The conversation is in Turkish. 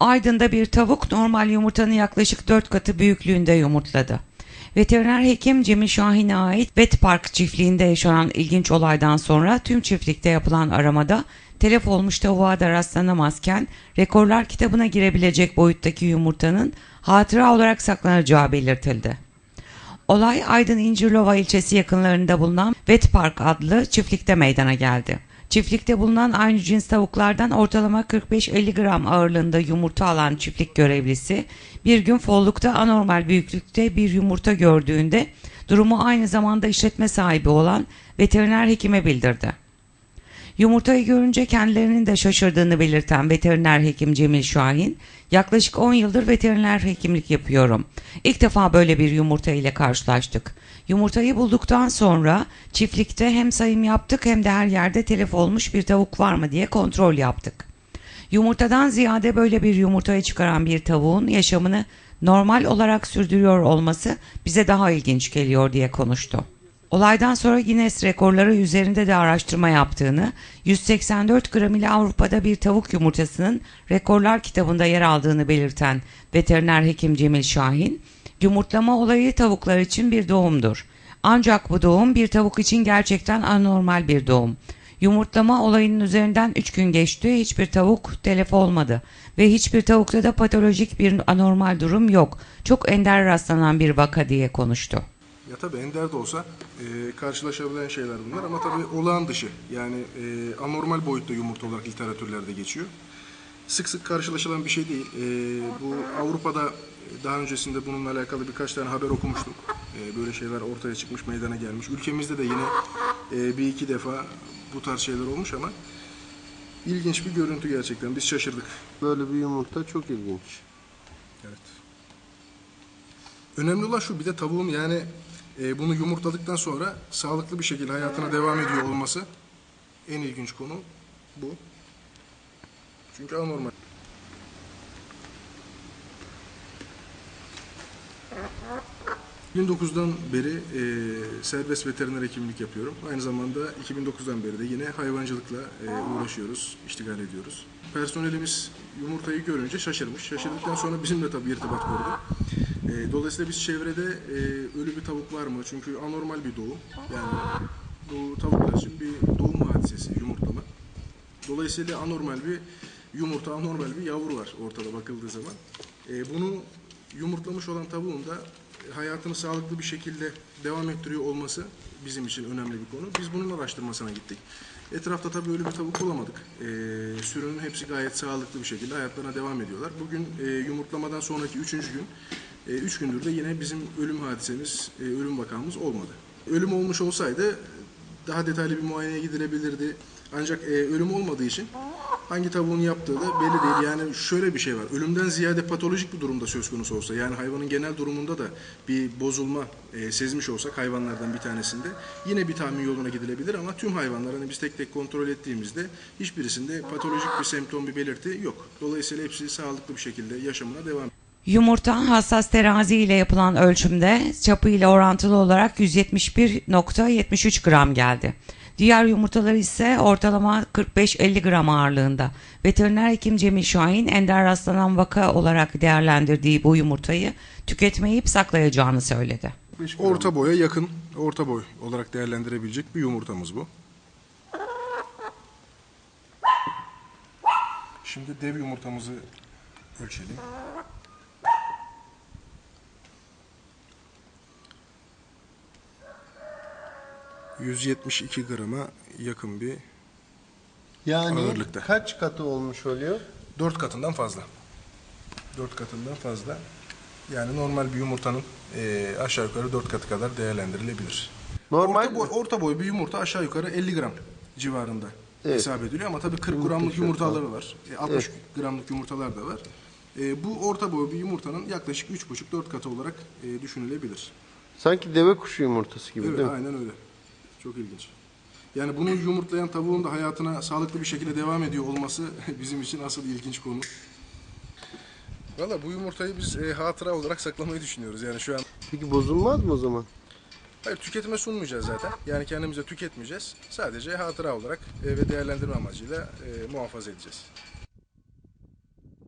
Aydın'da bir tavuk normal yumurtanın yaklaşık 4 katı büyüklüğünde yumurtladı. Veteriner hekim Cemil Şahin'e ait Vet Park çiftliğinde yaşanan ilginç olaydan sonra tüm çiftlikte yapılan aramada telef olmuş tavuğa da rastlanamazken rekorlar kitabına girebilecek boyuttaki yumurtanın hatıra olarak saklanacağı belirtildi. Olay Aydın İncirlova ilçesi yakınlarında bulunan Vet Park adlı çiftlikte meydana geldi. Çiftlikte bulunan aynı cins tavuklardan ortalama 45-50 gram ağırlığında yumurta alan çiftlik görevlisi bir gün follukta anormal büyüklükte bir yumurta gördüğünde durumu aynı zamanda işletme sahibi olan veteriner hekime bildirdi. Yumurtayı görünce kendilerinin de şaşırdığını belirten veteriner hekim Cemil Şahin, yaklaşık 10 yıldır veteriner hekimlik yapıyorum. İlk defa böyle bir yumurta ile karşılaştık. Yumurtayı bulduktan sonra çiftlikte hem sayım yaptık hem de her yerde telef olmuş bir tavuk var mı diye kontrol yaptık. Yumurtadan ziyade böyle bir yumurtayı çıkaran bir tavuğun yaşamını normal olarak sürdürüyor olması bize daha ilginç geliyor diye konuştu. Olaydan sonra Guinness rekorları üzerinde de araştırma yaptığını, 184 gram ile Avrupa'da bir tavuk yumurtasının rekorlar kitabında yer aldığını belirten veteriner hekim Cemil Şahin, yumurtlama olayı tavuklar için bir doğumdur. Ancak bu doğum bir tavuk için gerçekten anormal bir doğum. Yumurtlama olayının üzerinden 3 gün geçti, hiçbir tavuk telef olmadı ve hiçbir tavukta da patolojik bir anormal durum yok. Çok ender rastlanan bir vaka diye konuştu. Ya tabii ender de olsa e, karşılaşabilen şeyler bunlar ama tabii olağan dışı yani e, anormal boyutta yumurta olarak literatürlerde geçiyor. Sık sık karşılaşılan bir şey değil. E, bu Avrupa'da daha öncesinde bununla alakalı birkaç tane haber okumuştum. E, böyle şeyler ortaya çıkmış, meydana gelmiş. Ülkemizde de yine e, bir iki defa bu tarz şeyler olmuş ama ilginç bir görüntü gerçekten. Biz şaşırdık. Böyle bir yumurta çok ilginç. Evet. Önemli olan şu bir de tavuğun yani e, bunu yumurtladıktan sonra sağlıklı bir şekilde hayatına devam ediyor olması en ilginç konu bu. Çünkü anormal. ...2009'dan beri e, serbest veteriner hekimlik yapıyorum. Aynı zamanda 2009'dan beri de yine hayvancılıkla e, uğraşıyoruz, iştigal ediyoruz. Personelimiz yumurtayı görünce şaşırmış. Şaşırdıktan sonra bizimle tabii irtibat kurdu. E, dolayısıyla biz çevrede e, ölü bir tavuk var mı? Çünkü anormal bir doğum. Yani bu tavuklar için bir doğum hadisesi, yumurtlama. Dolayısıyla anormal bir yumurta, anormal bir yavru var ortada bakıldığı zaman. E, bunu yumurtlamış olan tavuğun da hayatını sağlıklı bir şekilde devam ettiriyor olması bizim için önemli bir konu. Biz bunun araştırmasına gittik. Etrafta tabii öyle bir tavuk bulamadık. E, sürünün hepsi gayet sağlıklı bir şekilde hayatlarına devam ediyorlar. Bugün e, yumurtlamadan sonraki üçüncü gün, e, üç gündür de yine bizim ölüm hadisemiz, e, ölüm vakamız olmadı. Ölüm olmuş olsaydı daha detaylı bir muayeneye gidilebilirdi. Ancak e, ölüm olmadığı için hangi tavuğun yaptığı da belli değil. Yani şöyle bir şey var. Ölümden ziyade patolojik bir durumda söz konusu olsa yani hayvanın genel durumunda da bir bozulma e, sezmiş olsak hayvanlardan bir tanesinde yine bir tahmin yoluna gidilebilir ama tüm hayvanlar hani biz tek tek kontrol ettiğimizde hiçbirisinde patolojik bir semptom bir belirti yok. Dolayısıyla hepsi sağlıklı bir şekilde yaşamına devam Yumurta hassas terazi ile yapılan ölçümde çapı ile orantılı olarak 171.73 gram geldi. Diğer yumurtalar ise ortalama 45-50 gram ağırlığında. Veteriner hekim Cemil Şahin ender rastlanan vaka olarak değerlendirdiği bu yumurtayı tüketmeyip saklayacağını söyledi. Orta boya yakın, orta boy olarak değerlendirebilecek bir yumurtamız bu. Şimdi dev yumurtamızı ölçelim. ...172 grama yakın bir Yani Ağırlıkta. kaç katı olmuş oluyor? Dört katından fazla. Dört katından fazla. Yani normal bir yumurtanın eee, aşağı yukarı dört katı kadar değerlendirilebilir. Normal orta boy, orta boy bir yumurta aşağı yukarı 50 gram civarında Evet. hesap ediliyor ama tabii 40 gramlık yumurtaları var. E, 60 gramlık yumurtalar da var. E, bu orta boy bir yumurtanın yaklaşık 3,5-4 katı olarak e, düşünülebilir. sanki deve kuşu yumurtası gibi Evet, değil mi? aynen öyle. Çok ilginç. Yani bunu yumurtlayan tavuğun da hayatına sağlıklı bir şekilde devam ediyor olması bizim için asıl ilginç konu. Valla bu yumurtayı biz e, hatıra olarak saklamayı düşünüyoruz. Yani şu an Peki bozulmaz mı o zaman? hayır, tüketime sunmayacağız zaten. Yani kendimize tüketmeyeceğiz. Sadece hatıra olarak e, ve değerlendirme amacıyla e, muhafaza edeceğiz.